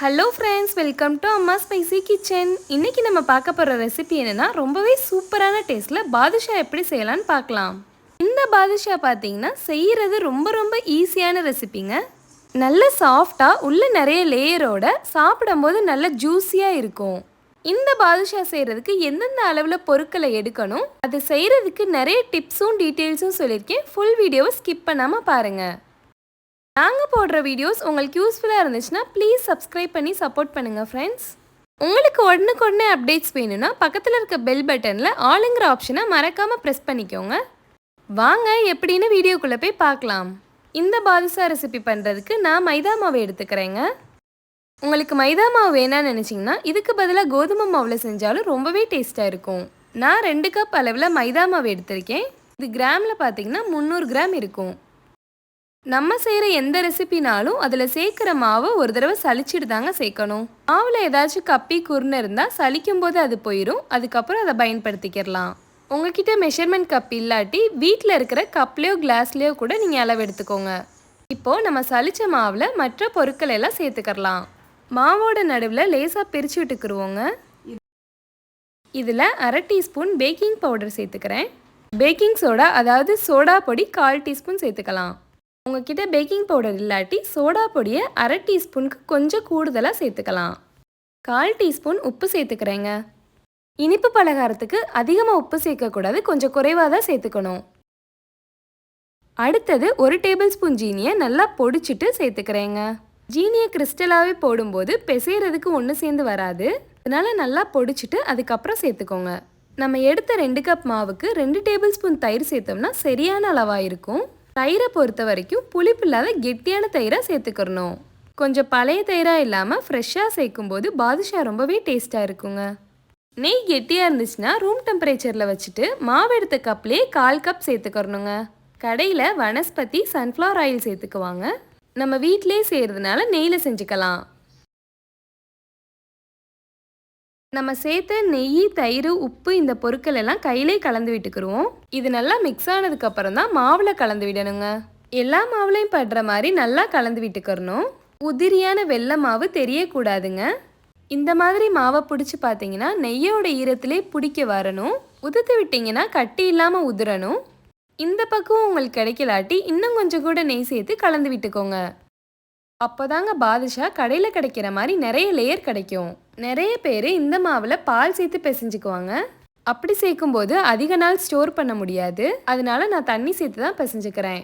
Hello friends welcome to அம்மா spicy kitchen இன்னைக்கு நம்ம பார்க்க போகிற ரெசிபி என்னென்னா ரொம்பவே சூப்பரான டேஸ்ட்டில் பாதுஷா எப்படி செய்யலான்னு பார்க்கலாம். இந்த பாதுஷா பார்த்தீங்கன்னா செய்கிறது ரொம்ப ரொம்ப ஈஸியான ரெசிபிங்க நல்ல சாஃப்டாக உள்ள நிறைய லேயரோட சாப்பிடும்போது நல்ல ஜூஸியாக இருக்கும். இந்த பாதுஷா செய்கிறதுக்கு எந்தெந்த அளவில் பொருட்களை எடுக்கணும் அது செய்கிறதுக்கு நிறைய டிப்ஸும் டீட்டெயில்ஸும் சொல்லியிருக்கேன். ஃபுல் வீடியோவை ஸ்கிப் பண்ணாமல் பாருங்கள் நாங்கள் போடுற வீடியோஸ் உங்களுக்கு யூஸ்ஃபுல்லாக இருந்துச்சுன்னா ப்ளீஸ் சப்ஸ்கிரைப் பண்ணி சப்போர்ட் பண்ணுங்கள் ஃப்ரெண்ட்ஸ் உங்களுக்கு உடனுக்கு உடனே அப்டேட்ஸ் வேணும்னா பக்கத்தில் இருக்க பெல் பட்டனில் ஆளுங்கிற ஆப்ஷனை மறக்காமல் ப்ரெஸ் பண்ணிக்கோங்க. வாங்க எப்படின்னு வீடியோக்குள்ளே போய் பார்க்கலாம். இந்த பாதுசா ரெசிபி பண்ணுறதுக்கு நான் மைதா மாவு எடுத்துக்கிறேங்க. உங்களுக்கு மைதா மாவு வேணாம்னு நினச்சிங்கன்னா இதுக்கு பதிலாக கோதுமை மாவில் செஞ்சாலும் ரொம்பவே டேஸ்ட்டாக இருக்கும். நான் ரெண்டு கப் அளவில் மைதா மாவு எடுத்திருக்கேன். இது கிராமில் பார்த்தீங்கன்னா முந்நூறு கிராம் இருக்கும். நம்ம செய்கிற எந்த ரெசிபினாலும் அதில் சேர்க்குற மாவை ஒரு தடவை சலிச்சிட்டு தாங்க சேர்க்கணும். மாவில் ஏதாச்சும் கப்பி குருணை இருந்தால் சளிக்கும் போது அது போயிடும் அதுக்கப்புறம் அதை பயன்படுத்திக்கிடலாம். உங்ககிட்ட மெஷர்மெண்ட் கப் இல்லாட்டி வீட்டில் இருக்கிற கப்லேயோ கிளாஸ்லேயோ கூட நீங்கள் அளவு எடுத்துக்கோங்க. இப்போது நம்ம சலிச்ச மாவில் மற்ற பொருட்கள் எல்லாம் சேர்த்துக்கலாம் மாவோட நடுவில் லேசாக பிரித்து விட்டுக்குருவோங்க. இதில் அரை டீஸ்பூன் பேக்கிங் பவுடர் சேர்த்துக்கிறேன். பேக்கிங் சோடா அதாவது சோடா பொடி கால் டீஸ்பூன் சேர்த்துக்கலாம். உங்ககிட்ட பேக்கிங் பவுடர் இல்லாட்டி சோடா பொடியை அரை டீஸ்பூனுக்கு கொஞ்சம் கூடுதலாக சேர்த்துக்கலாம். கால் டீஸ்பூன் உப்பு சேர்த்துக்கிறேங்க. இனிப்பு பலகாரத்துக்கு அதிகமாக உப்பு சேர்க்கக்கூடாது கொஞ்சம் குறைவாக தான் சேர்த்துக்கணும். அடுத்தது ஒரு டேபிள் ஸ்பூன் ஜீனியை நல்லா பொடிச்சிட்டு சேர்த்துக்கிறேங்க. ஜீனியை கிறிஸ்டலாகவே போடும்போது பிசைகிறதுக்கு ஒன்று சேர்ந்து வராது. அதனால் நல்லா பொடிச்சிட்டு அதுக்கப்புறம் சேர்த்துக்கோங்க. நம்ம எடுத்த ரெண்டு கப் மாவுக்கு ரெண்டு டேபிள் ஸ்பூன் தயிர் சேர்த்தோம்னா சரியான அளவாக இருக்கும். தயிரை பொறுத்த வரைக்கும் புளிப்பு இல்லாத கெட்டியான தயிராக சேர்த்துக்கிறணும். கொஞ்சம் பழைய தயிராக இல்லாமல் ஃப்ரெஷ்ஷாக சேர்க்கும்போது பாதுஷா ரொம்பவே டேஸ்ட்டாக இருக்குங்க. நெய் கெட்டியாக இருந்துச்சுன்னா ரூம் டெம்பரேச்சரில் வச்சுட்டு மாவு எடுத்த கப்லேயே கால் கப் சேர்த்துக்கிறணுங்க. கடையில் வனஸ்பதி சன்ஃப்ளவர் ஆயில் சேர்த்துக்குவாங்க. நம்ம வீட்டிலே செய்கிறதுனால நெய்யில் செஞ்சுக்கலாம். நம்ம சேர்த்த நெய் தயிர் உப்பு இந்த பொருட்கள் எல்லாம் கையிலே கலந்து விட்டுக்கிறோம் இது நல்லா மிக்ஸ் ஆனதுக்கு அப்புறம் தான் மாவில் கலந்து விடணுங்க. எல்லா மாவுலையும் படுற மாதிரி நல்லா கலந்து விட்டுக்கிறணும். உதிரியான வெள்ளை மாவு தெரியக்கூடாதுங்க. இந்த மாதிரி மாவை பிடிச்சி பார்த்தீங்கன்னா நெய்யோட ஈரத்திலே பிடிக்க வரணும். உதுத்து விட்டிங்கன்னா கட்டி இல்லாமல் உதிரணும். இந்த பக்கம் உங்களுக்கு கிடைக்கலாட்டி இன்னும் கொஞ்சம் கூட நெய் சேர்த்து கலந்து விட்டுக்கோங்க. அப்போதாங்க பாதுஷா கடையில் கிடைக்கிற மாதிரி நிறைய லேயர் கிடைக்கும். நிறைய பேர் இந்த மாவில் பால் சேர்த்து பிசைஞ்சுக்குவாங்க. அப்படி சேர்க்கும்போது அதிக நாள் ஸ்டோர் பண்ண முடியாது. அதனால நான் தண்ணி சேர்த்து தான் பிசைஞ்சுக்கிறேன்.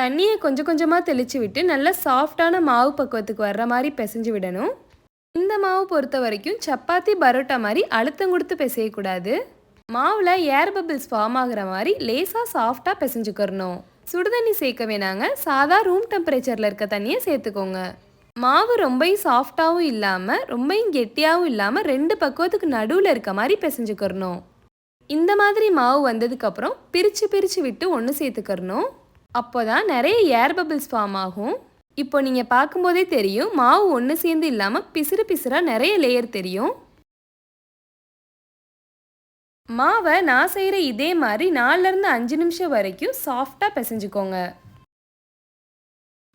தண்ணியை கொஞ்சம் கொஞ்சமாக தெளித்து விட்டு நல்லா சாஃப்டான மாவு பக்குவத்துக்கு வர்ற மாதிரி பிசைஞ்சு விடணும். இந்த மாவு பொறுத்த வரைக்கும் சப்பாத்தி பரோட்டா மாதிரி அழுத்தம் கொடுத்து பிசையக்கூடாது. மாவில் ஏர் பபிள்ஸ் ஃபார்ம் ஆகுற மாதிரி லேசாக சாஃப்டாக பிசைஞ்சுக்கிறணும். சுடுதண்ணி சேர்க்க வேணாங்க. சாதா ரூம் டெம்பரேச்சரில் இருக்க தண்ணியை சேர்த்துக்கோங்க. மாவு ரொம்பவும் சாஃப்டாகவும் இல்லாமல் ரொம்பையும் கெட்டியாகவும் இல்லாமல் ரெண்டு பக்குவத்துக்கு நடுவில் இருக்க மாதிரி பிசைஞ்சுக்கிறணும். இந்த மாதிரி மாவு வந்ததுக்கப்புறம் பிரித்து பிரித்து விட்டு ஒன்று சேர்த்துக்கிறணும். அப்போ தான் நிறைய ஏர் பபிள்ஸ் ஃபார்ம் ஆகும். இப்போ நீங்கள் பார்க்கும்போதே தெரியும் மாவு ஒன்று சேர்ந்து இல்லாமல் பிசுறு பிசுறாக நிறைய லேயர் தெரியும். மாவை நான் செய்கிற இதே மாதிரி நாலுலேருந்து அஞ்சு நிமிஷம் வரைக்கும் சாஃப்டாக பிசைஞ்சுக்கோங்க.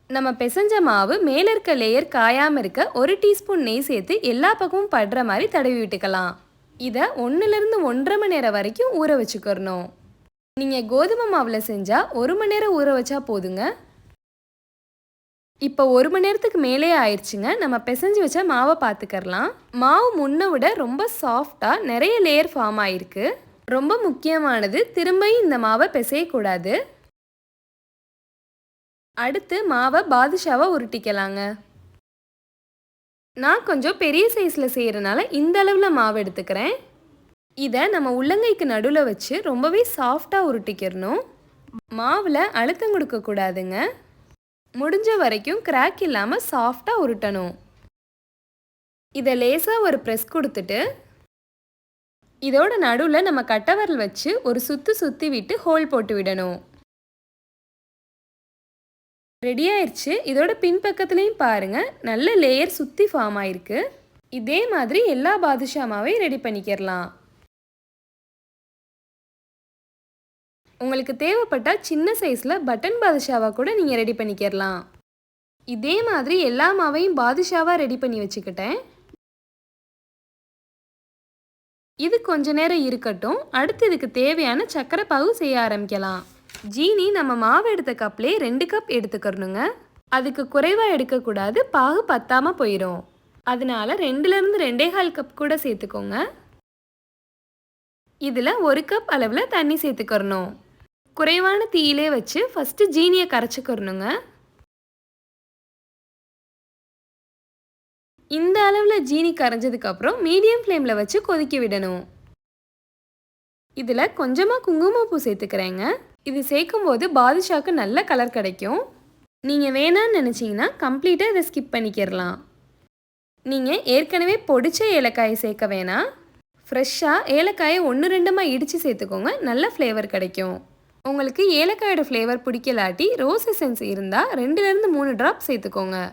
நம்ம பிசைஞ்ச மாவு மேலே இருக்க லேயர் காயாமல் இருக்க ஒரு டீஸ்பூன் நெய் சேர்த்து எல்லா பக்கமும் படுற மாதிரி தடவி விட்டுக்கலாம். இதை ஒன்றுலேருந்து ஒன்றரை மணி நேரம் வரைக்கும் ஊற வச்சுக்கிறணும். நீங்கள் கோதுமை மாவில் செஞ்சால் ஒரு மணி நேரம் ஊற வச்சா போதுங்க. இப்போ ஒரு மணி நேரத்துக்கு மேலே ஆயிடுச்சுங்க. நம்ம பிசைஞ்சு வச்ச மாவை பார்த்துக்கரலாம் மாவு முன்னை விட ரொம்ப சாஃப்டாக நிறைய லேயர் ஃபார்ம் ஆயிருக்கு. ரொம்ப முக்கியமானது திரும்பியும் இந்த மாவை பிசையக்கூடாது. அடுத்து மாவை பாதுஷாவை உருட்டிக்கலாங்க. நான் கொஞ்சம் பெரிய சைஸில் செய்கிறனால இந்த அளவில் மாவு எடுத்துக்கிறேன். இதை நம்ம உள்ளங்கைக்கு நடுவில் வச்சு ரொம்பவே சாஃப்டாக உருட்டிக்கிறணும் மாவில் அழுத்தம் கொடுக்கக்கூடாதுங்க. முடிஞ்ச வரைக்கும் கிராக் இல்லாமல் சாஃப்டாக உருட்டணும். இதை லேசாக ஒரு ப்ரெஸ் கொடுத்துட்டு இதோட நடுவில் நம்ம கட்டவரல் வச்சு ஒரு சுற்றி சுற்றி விட்டு ஹோல் போட்டு விடணும். ரெடி ஆயிடுச்சு இதோட பின்பக்கத்துலேயும் பாருங்கள் நல்ல லேயர் சுற்றி ஃபார்ம் ஆயிருக்கு. இதே மாதிரி எல்லா பாதுஷாமாவையும் ரெடி பண்ணிக்கிறலாம். உங்களுக்கு தேவைப்பட்டால் சின்ன சைஸில் பட்டன் பாதுஷாவாக கூட நீங்கள் ரெடி பண்ணிக்கிறலாம் இதே மாதிரி எல்லா மாவையும் பாதுஷாவாக ரெடி பண்ணி வச்சுக்கிட்டேன். இது கொஞ்ச நேரம் இருக்கட்டும். அடுத்து இதுக்கு தேவையான சக்கரை பாகு செய்ய ஆரம்பிக்கலாம். ஜீனி நம்ம மாவு எடுத்த கப்லேயே ரெண்டு கப் எடுத்துக்கிறணுங்க. அதுக்கு குறைவாக எடுக்கக்கூடாது பாகு பத்தாமல் போயிடும் அதனால ரெண்டுலேருந்து ரெண்டே கால் கப் கூட சேர்த்துக்கோங்க. இதில் ஒரு கப் அளவில் தண்ணி சேர்த்துக்கிறணும். குறைவான தீயிலே வச்சு ஃபஸ்ட்டு ஜீனியை கரைச்சிக்கிறணுங்க. இந்த அளவில் ஜீனி கரைஞ்சதுக்கப்புறம் மீடியம் ஃப்ளேமில் வச்சு கொதிக்க விடணும். இதில் கொஞ்சமாக குங்குமப்பூ சேர்த்துக்கிறேங்க. இது சேர்க்கும் போது பாதுஷாக்கு நல்ல கலர் கிடைக்கும். நீங்கள் வேணான்னு நினச்சிங்கன்னா கம்ப்ளீட்டாக இதை ஸ்கிப் பண்ணிக்கிறலாம் நீங்கள் ஏற்கனவே பொடிச்ச ஏலக்காயை சேர்க்க வேணாம். ஃப்ரெஷ்ஷாக ஏலக்காயை ஒன்று ரெண்டுமாக இடித்து சேர்த்துக்கோங்க. நல்ல ஃப்ளேவர் கிடைக்கும். உங்களுக்கு ஏலக்காயோட ஃப்ளேவர் பிடிக்கலாட்டி ரோஸ் எசன்ஸ் இருந்தால் ரெண்டுலேருந்து மூணு ட்ராப் சேர்த்துக்கோங்க.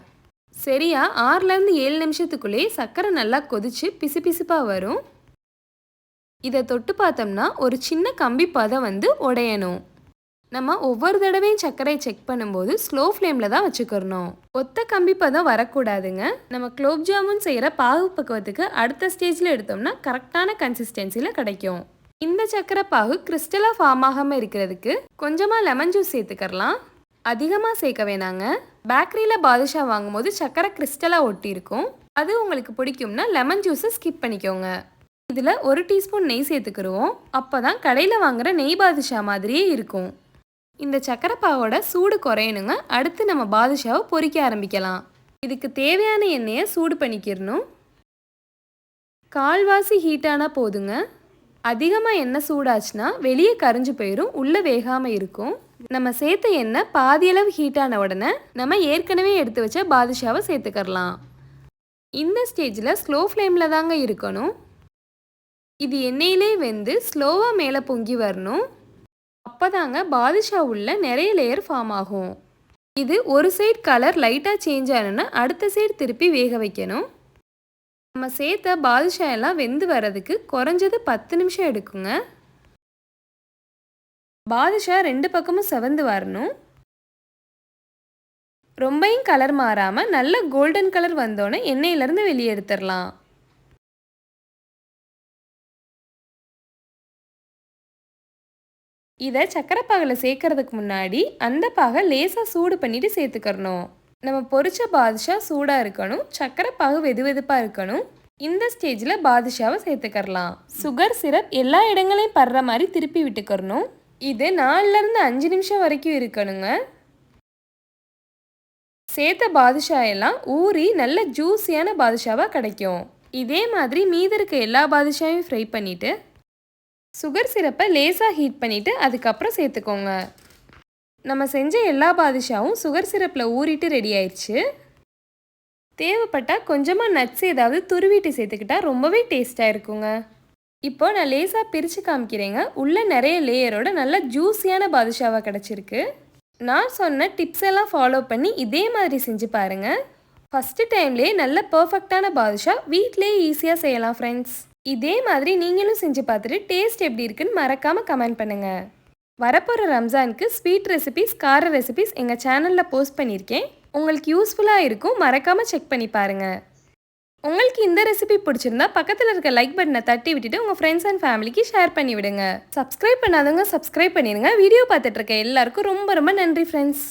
சரியா? ஆறுலேருந்து ஏழு நிமிஷத்துக்குள்ளேயே சர்க்கரை நல்லா கொதிச்சு பிசு பிசுப்பாக வரும். இதை தொட்டு பார்த்தோம்னா ஒரு சின்ன கம்பி பதம் வந்து உடையணும். நம்ம ஒவ்வொரு தடவையும் சர்க்கரையை செக் பண்ணும்போது ஸ்லோ ஃப்ளேமில் தான் வச்சுக்கிறணும். ஒத்த கம்பி பதம் வரக்கூடாதுங்க. நம்ம குலோப் ஜாமுன் செய்கிற பாகு பக்குவத்துக்கு அடுத்த ஸ்டேஜில் எடுத்தோம்னா கரெக்டான கன்சிஸ்டன்சியில் கிடைக்கும். இந்த சர்க்கரை பாகு கிறிஸ்டலாக ஃபார்ம் ஆகாமல் இருக்கிறதுக்கு கொஞ்சமாக லெமன் ஜூஸ் சேர்த்துக்கறலாம். அதிகமாக சேர்க்க வேணாங்க. பேக்கரியில் பாதுஷா வாங்கும்போது சக்கரை கிறிஸ்டலாக ஒட்டி இருக்கும் அது உங்களுக்கு பிடிக்கும்னா லெமன் ஜூஸை ஸ்கிப் பண்ணிக்கோங்க. இதில் ஒரு டீஸ்பூன் நெய் சேர்த்துக்கிடுவோம் அப்போ தான் கடையில் வாங்குற நெய் பாதுஷா மாதிரியே இருக்கும். இந்த சக்கரை பாவோட சூடு குறையணுங்க. அடுத்து நம்ம பாதுஷாவை பொறிக்க ஆரம்பிக்கலாம். இதுக்கு தேவையான எண்ணெயை சூடு பண்ணிக்கிறணும் கால்வாசி ஹீட்டானா போதுங்க. அதிகமாக எண்ணெய் சூடாச்சுன்னா வெளியே கரைஞ்சு போயிடும் உள்ளே வேகாமல் இருக்கும். நம்ம சேர்த்த எண்ணெய் பாதியளவு ஹீட்டான உடனே நம்ம ஏற்கனவே எடுத்து வச்ச பாதுஷாவை சேர்த்துக்கரலாம் இந்த ஸ்டேஜில் ஸ்லோ ஃப்ளேமில் தாங்க இருக்கணும். இது எண்ணெயிலே வெந்து ஸ்லோவாக மேலே பொங்கி வரணும். அப்போ தாங்க பாதுஷா உள்ள நிறைய லேயர் ஃபார்ம் ஆகும். இது ஒரு சைட் கலர் லைட்டாக சேஞ்ச் ஆகணும்னா அடுத்த சைடு திருப்பி வேக வைக்கணும். நம்ம சேர்த்த பாதுஷா எல்லாம் வெந்து வர்றதுக்கு குறைஞ்சது பத்து நிமிஷம் எடுக்குங்க. பாதுஷா ரெண்டு பக்கமும் செவந்து வரணும். ரொம்பையும் கலர் மாறாமல் நல்ல கோல்டன் கலர் வந்தோடனே எண்ணெயிலேருந்து வெளியே எடுத்துடலாம் இதை சக்கரை பாகில் சேர்க்கறதுக்கு முன்னாடி அந்த பாகை லேசாக சூடு பண்ணிவிட்டு சேர்த்துக்கிறணும். நம்ம பொரிச்ச பாதுஷா சூடாக இருக்கணும் சக்கரை பாகு வெது வெதுப்பாக இருக்கணும். இந்த ஸ்டேஜில் பாதுஷாவை சேர்த்துக்கரலாம் சுகர் சிரப் எல்லா இடங்களையும் படுற மாதிரி திருப்பி விட்டுக்கரணும் இது நாலுலேருந்து அஞ்சு நிமிஷம் வரைக்கும் இருக்கணுங்க. சேர்த்த பாதுஷா எல்லாம் ஊறி நல்ல ஜூஸியான பாதுஷாவாக கிடைக்கும். இதே மாதிரி மீதி இருக்க எல்லா பாதுஷாவையும் ஃப்ரை பண்ணிவிட்டு சுகர் சிரப்பை லேசாக ஹீட் பண்ணிவிட்டு அதுக்கப்புறம் சேர்த்துக்கோங்க. நம்ம செஞ்ச எல்லா பாதுஷாவும் சுகர் சிரப்பில் ஊறிட்டு ரெடி ஆயிடுச்சு தேவைப்பட்டால் கொஞ்சமாக நட்ஸ் ஏதாவது துருவிட்டு சேர்த்துக்கிட்டா ரொம்பவே டேஸ்ட்டாக இருக்குங்க. இப்போ நான் லேசாக பிரித்து காமிக்கிறேங்க. உள்ளே நிறைய லேயரோட நல்ல ஜூஸியான பாதுஷாவாக கிடச்சிருக்கு. நான் சொன்ன டிப்ஸ் எல்லாம் ஃபாலோ பண்ணி இதே மாதிரி செஞ்சு பாருங்கள் ஃபஸ்ட்டு டைம்லேயே நல்ல பர்ஃபெக்டான பாதுஷா வீட்லேயே ஈஸியாக செய்யலாம் ஃப்ரெண்ட்ஸ் இதே மாதிரி நீங்களும் செஞ்சு பார்த்துட்டு டேஸ்ட் எப்படி இருக்குன்னு மறக்காமல் கமெண்ட் பண்ணுங்கள் வரப்போகிற ரம்ஜானுக்கு ஸ்வீட் ரெசிபிஸ் கார ரெசிபிஸ் எங்கள் சேனலில் போஸ்ட் பண்ணியிருக்கேன். உங்களுக்கு யூஸ்ஃபுல்லாக இருக்கும் மறக்காமல் செக் பண்ணி பாருங்கள் உங்களுக்கு இந்த ரெசிபி பிடிச்சிருந்தா பக்கத்தில் இருக்க லைக் பட்டனை தட்டி விட்டுட்டு உங்கள் ஃப்ரெண்ட்ஸ் அண்ட் ஃபேமிலிக்கு ஷேர் பண்ணி விடுங்க. சப்ஸ்கிரைப் பண்ணாதவங்க சப்ஸ்கிரைப் பண்ணிடுங்க வீடியோ பார்த்துட்டு இருக்க எல்லாருக்கும் ரொம்ப ரொம்ப நன்றி ஃப்ரெண்ட்ஸ்